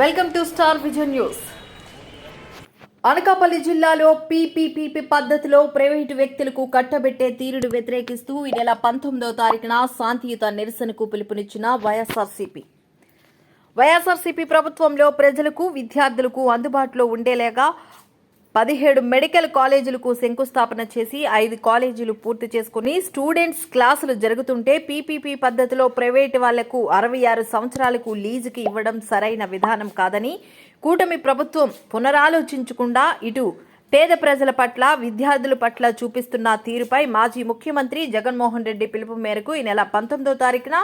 Welcome to star vision news. Anakapalli జిల్లాలో PPPP పద్ధతిలో private వ్యక్తులకు కట్టబెట్టే తీరును వ్యతిరేకిస్తూ ఈ నెల పంతొమ్మిదవ తారీఖున శాంతియుత నిరసనకు పిలుపునిచ్చిన వైఎస్ఆర్సీపీ. వైఎస్ఆర్సీపీ ప్రభుత్వంలో ప్రజలకు విద్యార్థులకు అందుబాటులో ఉండేలాగా పదిహేడు మెడికల్ కాలేజీలకు శంకుస్థాపన చేసి ఐదు కాలేజీలు పూర్తి చేసుకుని స్టూడెంట్స్ క్లాసులు జరుగుతుంటే పీపీపీ పద్ధతిలో ప్రైవేటు వాళ్ళకు అరవై ఆరు సంవత్సరాలకు లీజుకి ఇవ్వడం సరైన విధానం కాదని కూటమి ప్రభుత్వం పునరాలోచించకుండా ఇటు పేద ప్రజల పట్ల విద్యార్థుల పట్ల చూపిస్తున్న తీరుపై మాజీ ముఖ్యమంత్రి జగన్మోహన్ రెడ్డి పిలుపు మేరకు ఈ నెల పంతొమ్మిదో తారీఖున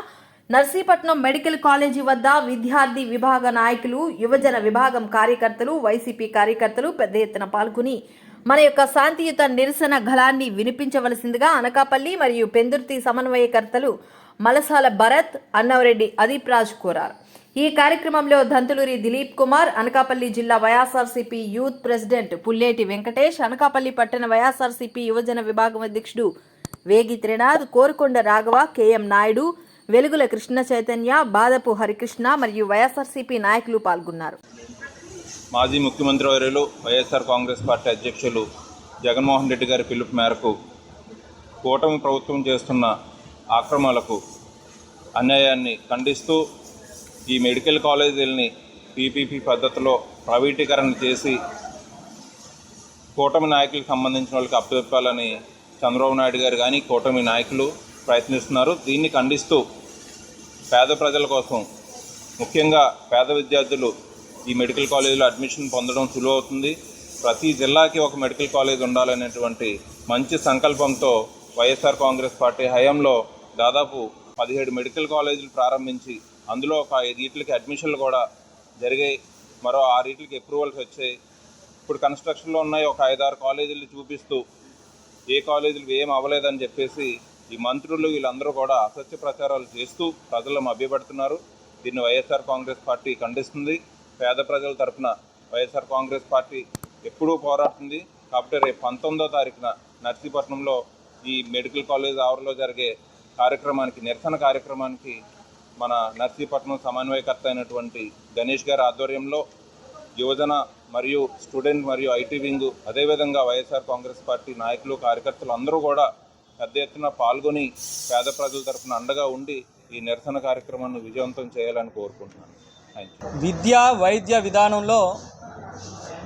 నర్సీపట్నం మెడికల్ కాలేజీ వద్ద విద్యార్థి విభాగ నాయకులు యువజన విభాగం కార్యకర్తలు వైసీపీ కార్యకర్తలు పెద్ద ఎత్తున పాల్గొని మన యొక్క శాంతియుత నిరసన గళాన్ని వినిపించవలసిందిగా అనకాపల్లి మరియు పెందుర్తి సమన్వయకర్తలు మలసాల భరత్ అన్నవరెడ్డి అదీప్ రాజ్ కోరారు. ఈ కార్యక్రమంలో దంతులూరి దిలీప్ కుమార్ అనకాపల్లి జిల్లా YSRCP youth president Pulleti Venkatesh Anakapalli పట్టణ వైఎస్ఆర్సీపీ యువజన విభాగం అధ్యక్షుడు వేగి త్రినాథ్ కోరుకొండ రాఘవ కెఎం నాయుడు వెలుగుల కృష్ణ చైతన్య బాదపు హరికృష్ణ మరియు వైఎస్ఆర్సీపీ నాయకులు పాల్గొన్నారు. మాజీ ముఖ్యమంత్రి వర్యులు వైఎస్ఆర్ కాంగ్రెస్ పార్టీ అధ్యక్షులు జగన్మోహన్ రెడ్డి గారి పిలుపు మేరకు కూటమి ప్రభుత్వం చేస్తున్న ఆక్రమణలకు అన్యాయాన్ని ఖండిస్తూ ఈ మెడికల్ కాలేజీలని పీపీపీ పద్ధతిలో ప్రైవేటీకరణ చేసి కూటమి నాయకులకు సంబంధించిన వాళ్ళకి అప్పచెప్పాలని చంద్రబాబు నాయుడు గారు కానీ కూటమి నాయకులు ప్రయత్నిస్తున్నారు. దీన్ని ఖండిస్తూ పేద ప్రజల కోసం ముఖ్యంగా పేద విద్యార్థులు ఈ మెడికల్ కాలేజీలో అడ్మిషన్ పొందడం సులువు అవుతుంది ప్రతి జిల్లాకి ఒక మెడికల్ కాలేజ్ ఉండాలనేటువంటి మంచి సంకల్పంతో వైఎస్ఆర్ కాంగ్రెస్ పార్టీ హయాంలో దాదాపు పదిహేడు మెడికల్ కాలేజీలు ప్రారంభించి అందులో ఒక ఐదుటికి అడ్మిషన్లు కూడా జరిగాయి. మరో ఆరింటికి అప్రూవల్స్ వచ్చాయి. ఇప్పుడు కన్స్ట్రక్షన్లో ఉన్నాయి. ఒక ఐదారు కాలేజీలు చూపిస్తూ ఏ కాలేజీలు ఏం అవ్వలేదని చెప్పేసి ఈ మంత్రులు వీళ్ళందరూ కూడా అసత్య ప్రచారాలు చేస్తూ ప్రజలను మభ్యపెడుతున్నారు దీన్ని వైఎస్ఆర్ కాంగ్రెస్ పార్టీ ఖండిస్తుంది. పేద ప్రజల తరపున వైఎస్ఆర్ కాంగ్రెస్ పార్టీ ఎప్పుడూ పోరాడుతుంది. కాబట్టి రేపు పంతొమ్మిదో తారీఖున నర్సీపట్నంలో ఈ మెడికల్ కాలేజ్ ఆవరణలో జరిగే కార్యక్రమానికి నిరసన కార్యక్రమానికి మన నర్సీపట్నం సమన్వయకర్త అయినటువంటి గణేష్ గారి ఆధ్వర్యంలో యువజన మరియు స్టూడెంట్ మరియు ఐటీ వింగ్ అదేవిధంగా వైఎస్ఆర్ కాంగ్రెస్ పార్టీ నాయకులు కార్యకర్తలు అందరూ కూడా పెద్ద ఎత్తున పాల్గొని పేద ప్రజల తరఫున అండగా ఉండి ఈ నిరసన కార్యక్రమాన్ని విజయవంతం చేయాలని కోరుకుంటున్నాను. విద్య వైద్య విధానంలో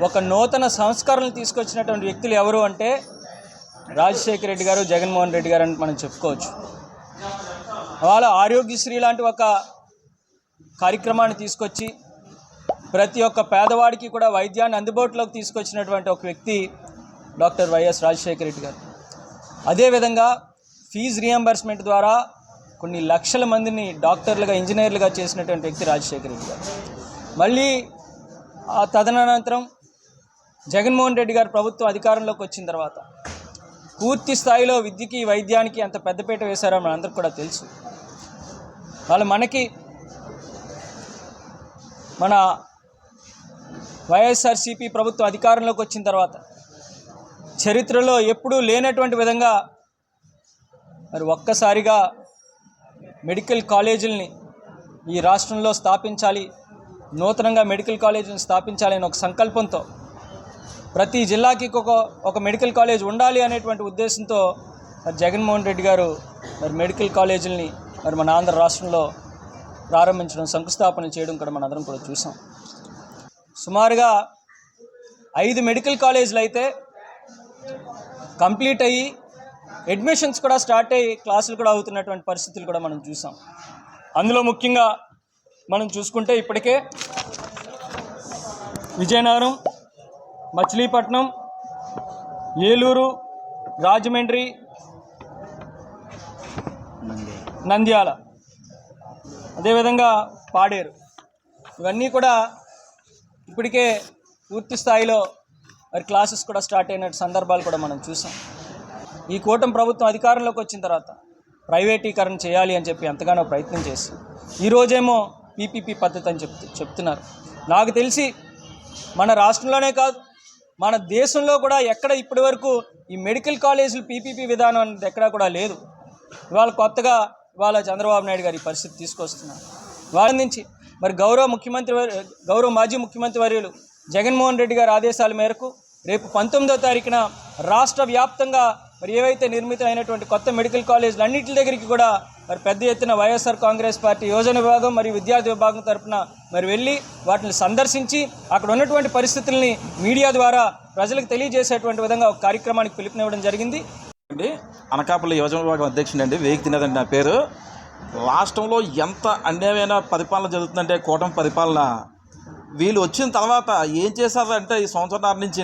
ఒక నూతన సంస్కరణలు తీసుకొచ్చినటువంటి వ్యక్తులు ఎవరు అంటే రాజశేఖర రెడ్డి గారు జగన్మోహన్ రెడ్డి గారు అని మనం చెప్పుకోవచ్చు. వాళ్ళ ఆరోగ్యశ్రీ లాంటి ఒక కార్యక్రమాన్ని తీసుకొచ్చి ప్రతి ఒక్క పేదవాడికి కూడా వైద్యాన్ని అందుబాటులోకి తీసుకొచ్చినటువంటి ఒక వ్యక్తి డాక్టర్ వైఎస్ రాజశేఖర రెడ్డి గారు. అదేవిధంగా ఫీజు రియంబర్స్మెంట్ ద్వారా కొన్ని లక్షల మందిని డాక్టర్లుగా ఇంజనీర్లుగా చేసినటువంటి వ్యక్తి రాజశేఖర రెడ్డి గారు. మళ్ళీ ఆ తదనంతరం జగన్మోహన్ రెడ్డి గారు ప్రభుత్వం అధికారంలోకి వచ్చిన తర్వాత పూర్తి స్థాయిలో విద్యకి వైద్యానికి అంత పెద్దపీట వేశారో మనందరికి కూడా తెలుసు. వాళ్ళు మనకి మన వైఎస్ఆర్సీపీ ప్రభుత్వం అధికారంలోకి వచ్చిన తర్వాత చరిత్రలో ఎప్పుడూ లేనటువంటి విధంగా మరి ఒక్కసారిగా మెడికల్ కాలేజీలని ఈ రాష్ట్రంలో స్థాపించాలి నూతనంగా మెడికల్ కాలేజీని స్థాపించాలి ఒక సంకల్పంతో ప్రతి జిల్లాకి ఒక ఒక మెడికల్ కాలేజ్ ఉండాలి అనేటువంటి ఉద్దేశంతో మరి జగన్మోహన్ రెడ్డి గారు మరి మెడికల్ కాలేజీలని మరి మన ఆంధ్ర రాష్ట్రంలో ప్రారంభించడం శంకుస్థాపన చేయడం కూడా మనందరం కూడా చూసాం. సుమారుగా ఐదు మెడికల్ కాలేజీలు అయితే కంప్లీట్ అయ్యి అడ్మిషన్స్ కూడా స్టార్ట్ అయ్యి క్లాసులు కూడా అవుతున్నటువంటి పరిస్థితులు కూడా మనం చూసాం. అందులో ముఖ్యంగా మనం చూసుకుంటే ఇప్పటికే విజయనగరం మచిలీపట్నం ఏలూరు రాజమండ్రి నంద్యాల అదేవిధంగా పాడేరు. ఇవన్నీ కూడా ఇప్పటికే పూర్తి స్థాయిలో మరి క్లాసెస్ కూడా స్టార్ట్ అయిన సందర్భాలు కూడా మనం చూసాం. ఈ కూటమి ప్రభుత్వం అధికారంలోకి వచ్చిన తర్వాత ప్రైవేటీకరణ చేయాలి అని చెప్పి ఎంతగానో ప్రయత్నం చేసి ఈరోజేమో పీపీపీ పద్ధతి అని చెప్తు చెప్తున్నారు. నాకు తెలిసి మన రాష్ట్రంలోనే కాదు మన దేశంలో కూడా ఎక్కడ ఇప్పటి వరకు ఈ మెడికల్ కాలేజీలు పీపీపీ విధానం అనేది ఎక్కడా కూడా లేదు. ఇవాళ కొత్తగా ఇవాళ చంద్రబాబు నాయుడు గారి ఈ పరిస్థితి తీసుకొస్తున్నారు. వాళ్ళ నుంచి మరి గౌరవ ముఖ్యమంత్రి గౌరవ మాజీ ముఖ్యమంత్రి వర్యులు జగన్మోహన్ రెడ్డి గారి ఆదేశాల మేరకు రేపు పంతొమ్మిదో తారీఖున రాష్ట్ర వ్యాప్తంగా మరి ఏవైతే నిర్మితమైనటువంటి కొత్త మెడికల్ కాలేజీలు అన్నింటి దగ్గరికి కూడా మరి పెద్ద ఎత్తున వైఎస్ఆర్ కాంగ్రెస్ పార్టీ యోజన విభాగం మరియు విద్యార్థి విభాగం తరఫున మరి వెళ్ళి వాటిని సందర్శించి అక్కడ ఉన్నటువంటి పరిస్థితుల్ని మీడియా ద్వారా ప్రజలకు తెలియజేసేటువంటి విధంగా ఒక కార్యక్రమానికి పిలుపునివ్వడం జరిగింది. అండి అనకాపల్లి యువజన విభాగం అధ్యక్షుడు అండి వేగి నా పేరు. రాష్ట్రంలో ఎంత అన్యాయమైన పరిపాలన జరుగుతుందంటే కూటమి పరిపాలన వీళ్ళు వచ్చిన తర్వాత ఏం చేశారంటే ఈ సంవత్సరాల నుంచి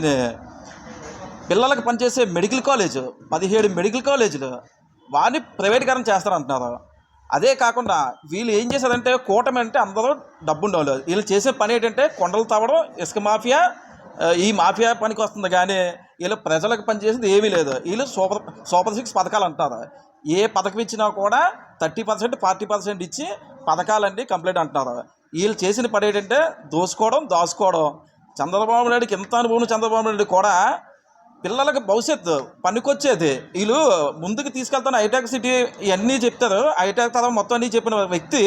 పిల్లలకు పనిచేసే మెడికల్ కాలేజ్ పదిహేడు మెడికల్ కాలేజీలు వారిని ప్రైవేటీకరణ చేస్తారంటున్నారు. అదే కాకుండా వీళ్ళు ఏం చేశారంటే కూటమి అంటే అందరూ డబ్బు ఉండవాలి వీళ్ళు చేసే పని ఏంటంటే కొండలు తవ్వడం ఇసుక మాఫియా ఈ మాఫియా పనికి వస్తుంది కానీ వీళ్ళు ప్రజలకు పనిచేసేది ఏమీ లేదు. వీళ్ళు సూపర్ సూపర్ సిక్స్ పథకాలు అంటారు ఏ పథకం ఇచ్చినా కూడా థర్టీ పర్సెంట్ ఫార్టీ పర్సెంట్ ఇచ్చి పథకాలండి కంప్లీట్ అంటున్నారు. వీళ్ళు చేసిన పని ఏంటంటే దోసుకోవడం దాచుకోవడం. చంద్రబాబు నాయుడుకి ఎంత అనుభవం చంద్రబాబు నాయుడు కూడా పిల్లలకు భవిష్యత్తు పనికొచ్చేది. వీళ్ళు ముందుకు తీసుకెళ్తాను హైటెక్ సిటీ ఇవన్నీ చెప్తారు. హైటెక్ తర్వాత మొత్తం అన్నీ చెప్పిన వ్యక్తి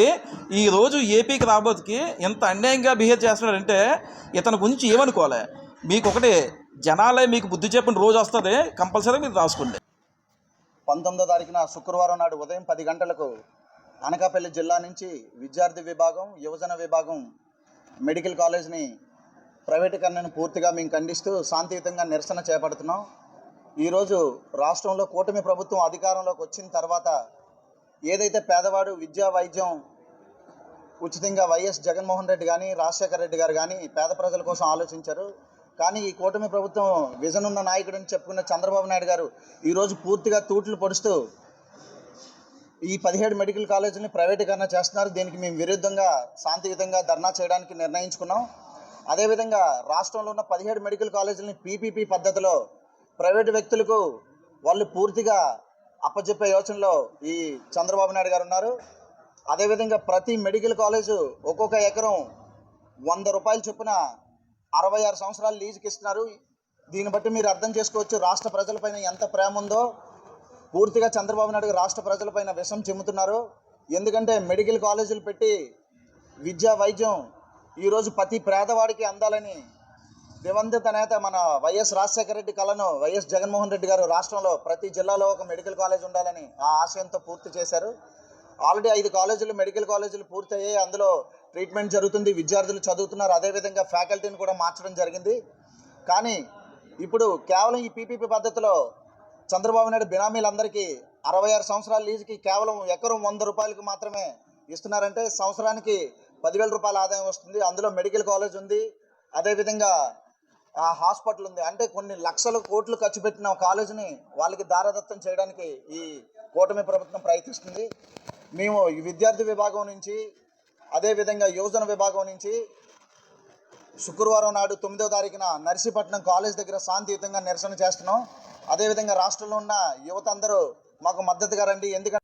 ఈ రోజు ఏపీకి రాబోతుకి ఎంత అన్యాయంగా బిహేవ్ చేస్తున్నాడంటే ఇతని గురించి ఏమనుకోవాలి? మీకు ఒకటి జనాలే మీకు బుద్ధి చెప్పిన రోజు వస్తుంది కంపల్సరీ మీరు రాసుకోండి పంతొమ్మిదో తారీఖున శుక్రవారం నాడు ఉదయం పది గంటలకు అనకాపల్లి జిల్లా నుంచి విద్యార్థి విభాగం యువజన విభాగం మెడికల్ కాలేజ్ని ప్రైవేటీకరణను పూర్తిగా మేము ఖండిస్తూ శాంతియుతంగా నిరసన చేపడుతున్నాం. ఈరోజు రాష్ట్రంలో కూటమి ప్రభుత్వం అధికారంలోకి వచ్చిన తర్వాత ఏదైతే పేదవాడు విద్యా వైద్యం ఉచితంగా వైఎస్ జగన్మోహన్ రెడ్డి కానీ రాజశేఖర రెడ్డి గారు కానీ పేద ప్రజల కోసం ఆలోచించారు. కానీ ఈ కూటమి ప్రభుత్వం విజన్ ఉన్న నాయకుడిని చెప్పుకున్న చంద్రబాబు నాయుడు గారు ఈరోజు పూర్తిగా తూట్లు పొడుస్తూ ఈ పదిహేడు మెడికల్ కాలేజీని ప్రైవేటీకరణ చేస్తున్నారు. దీనికి మేము విరుద్ధంగా శాంతియుతంగా ధర్నా చేయడానికి నిర్ణయించుకున్నాం. అదేవిధంగా రాష్ట్రంలో ఉన్న పదిహేడు మెడికల్ కాలేజీలని పీపీపీ పద్ధతిలో ప్రైవేటు వ్యక్తులకు వాళ్ళు పూర్తిగా అప్పచెప్పే యోచనలో ఈ చంద్రబాబు నాయుడు గారు ఉన్నారు. అదేవిధంగా ప్రతి మెడికల్ కాలేజు ఒక్కొక్క ఎకరం వంద రూపాయల చొప్పున అరవై ఆరు సంవత్సరాలు లీజుకి ఇస్తున్నారు దీన్ని బట్టి మీరు అర్థం చేసుకోవచ్చు రాష్ట్ర ప్రజలపైన ఎంత ప్రేమ ఉందో. పూర్తిగా చంద్రబాబు నాయుడు రాష్ట్ర ప్రజలపైన విషం చెమ్ముతున్నారు. ఎందుకంటే మెడికల్ కాలేజీలు పెట్టి విద్యా వైద్యం ఈరోజు ప్రతి పేదవాడికి అందాలని దివంగత నేత మన వైఎస్ రాజశేఖర రెడ్డి కళను వైఎస్ జగన్మోహన్ రెడ్డి గారు రాష్ట్రంలో ప్రతి జిల్లాలో ఒక మెడికల్ కాలేజ్ ఉండాలని ఆ ఆశయంతో పూర్తి చేశారు. ఆల్రెడీ ఐదు కాలేజీలు మెడికల్ కాలేజీలు పూర్తయ్యాయి. అందులో ట్రీట్మెంట్ జరుగుతుంది విద్యార్థులు చదువుతున్నారు. అదేవిధంగా ఫ్యాకల్టీని కూడా మార్చడం జరిగింది. కానీ ఇప్పుడు కేవలం ఈ పీపీపీ పద్ధతిలో చంద్రబాబు నాయుడు బినామీలందరికీ అరవై ఆరు సంవత్సరాల లీజుకి కేవలం ఎకరం వంద రూపాయలకు మాత్రమే ఇస్తున్నారంటే సంవత్సరానికి పదివేల రూపాయల ఆదాయం వస్తుంది. అందులో మెడికల్ కాలేజ్ ఉంది. అదేవిధంగా హాస్పిటల్ ఉంది. అంటే కొన్ని లక్షల కోట్లు ఖర్చు పెట్టిన కాలేజీని వాళ్ళకి దారదత్తం చేయడానికి ఈ కూటమి ప్రభుత్వం ప్రయత్నిస్తుంది. మేము ఈ విద్యార్థి విభాగం నుంచి అదేవిధంగా యువజన విభాగం నుంచి శుక్రవారం నాడు తొమ్మిదో తారీఖున నర్సీపట్నం కాలేజ్ దగ్గర శాంతియుతంగా నిరసన చేస్తున్నాం. అదేవిధంగా రాష్ట్రంలో ఉన్న యువత అందరూ మాకు మద్దతుగా రండి. ఎందుకంటే